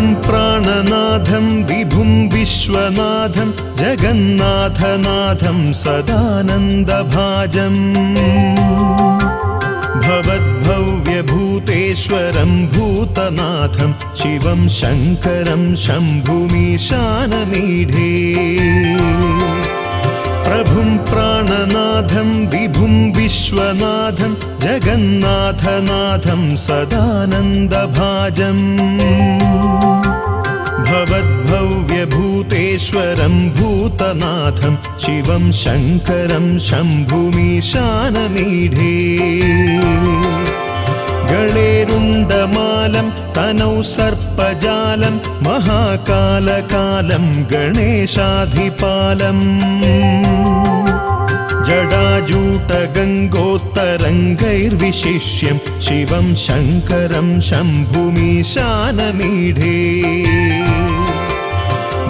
പ്രഭും പ്രാണനാഥം വിഭും വിശ്വനാഥം ജഗന്നാഥനാഥം സദാനന്ദഭാജം भवद्भव्यभूतेश्वरं भूतनाथं शिवं शङ्करं शम्भुमीशानमीढे प्रभुं प्राणनाथं विभुं विश्वनाथं जगन्नाथनाथं सदानन्दभाजम् भवद्भव्यभूतेश्वरं भूतनाथं शिवं शङ्करं शम्भुमीशानमीढे गणेरुण्डमालं तनौ सर्पजालं महाकालकालं गणेशाधिपालम् जडाजूटगङ्गोत्तरङ्गैर्विशिष्यं शिवं शङ्करं शम्भुमीशानमीढे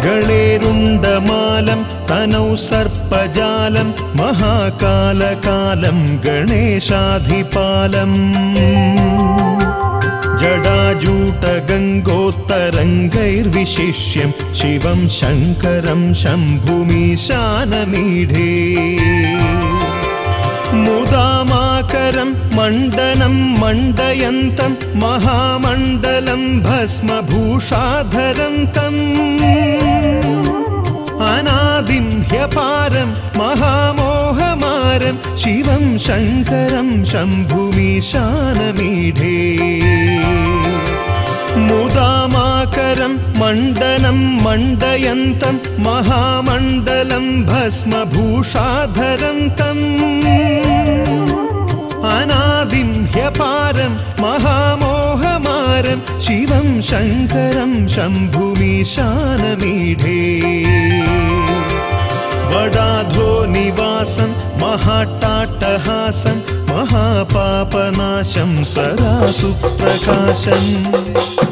गणेरुण्डमालं तनौ सर्पजालं महाकालकालं गणेशाधिपालम् जडाजूटगङ्गोत्तरङ्गैर्विशिष्यं शिवं शङ्करं शम्भुमीशानमीढे मुदामाकरं मण्डनं मण्डयन्तं महामण्डलं भस्मभूषाधरं तम् ശങ്കരം ശിവം ശങ്കരം ശംഭുമീശാനമീഢേ മുദാമാകരം മണ്ഡനം മണ്ഡയന്തം മഹാമണ്ഡലം ഭസ്മഭൂഷാധരം തം. അനാദിം ഹ്യപാരം മഹാമോഹമാരം ശിവം ശങ്കരം ശംഭുമീശാനമീഢേ വടാധോ നിവാസം महाट्टाटहासं महापापनाशं सदा सुप्रकाशम्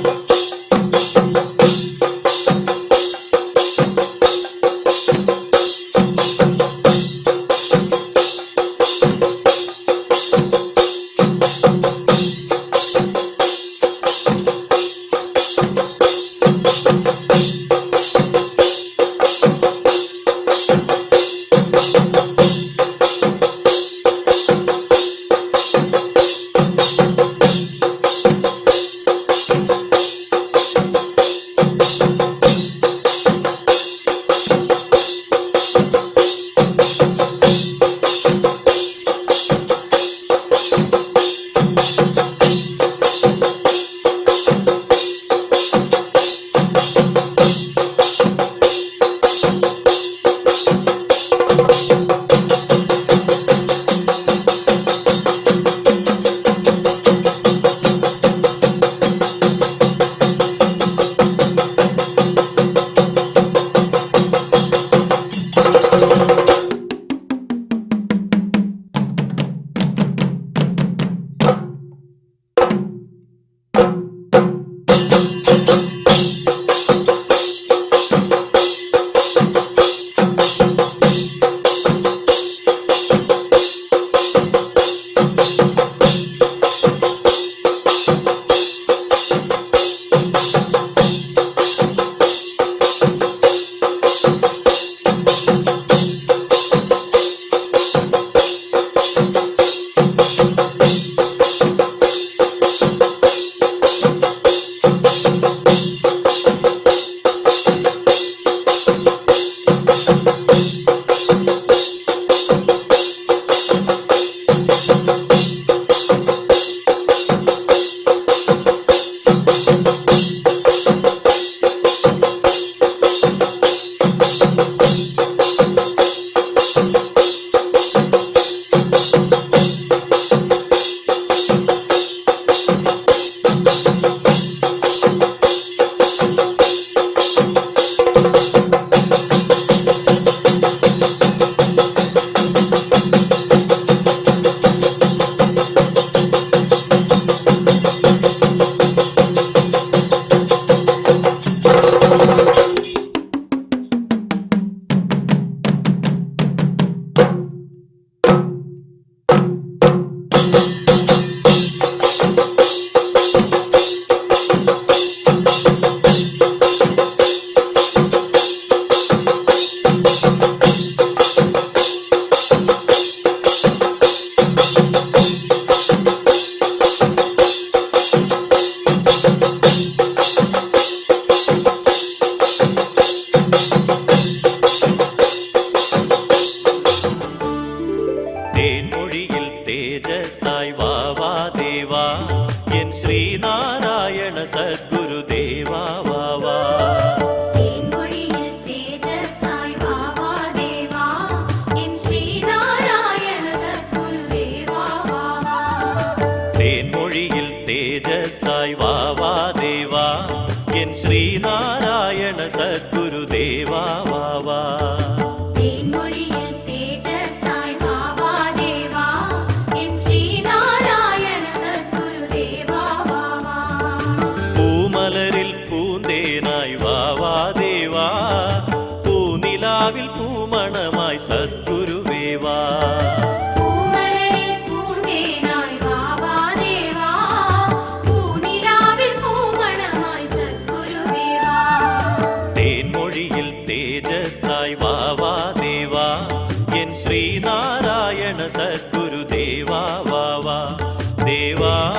தேவா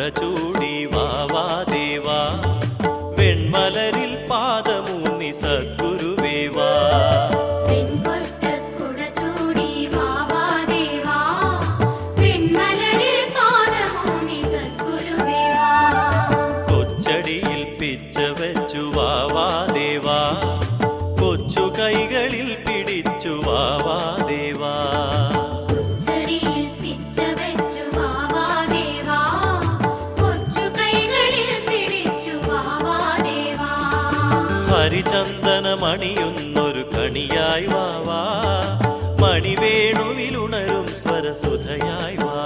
చూడ చూడ കണിയായി വാവാ മണിവേണുവിലുണരും സ്വരസുധയായി വാവാ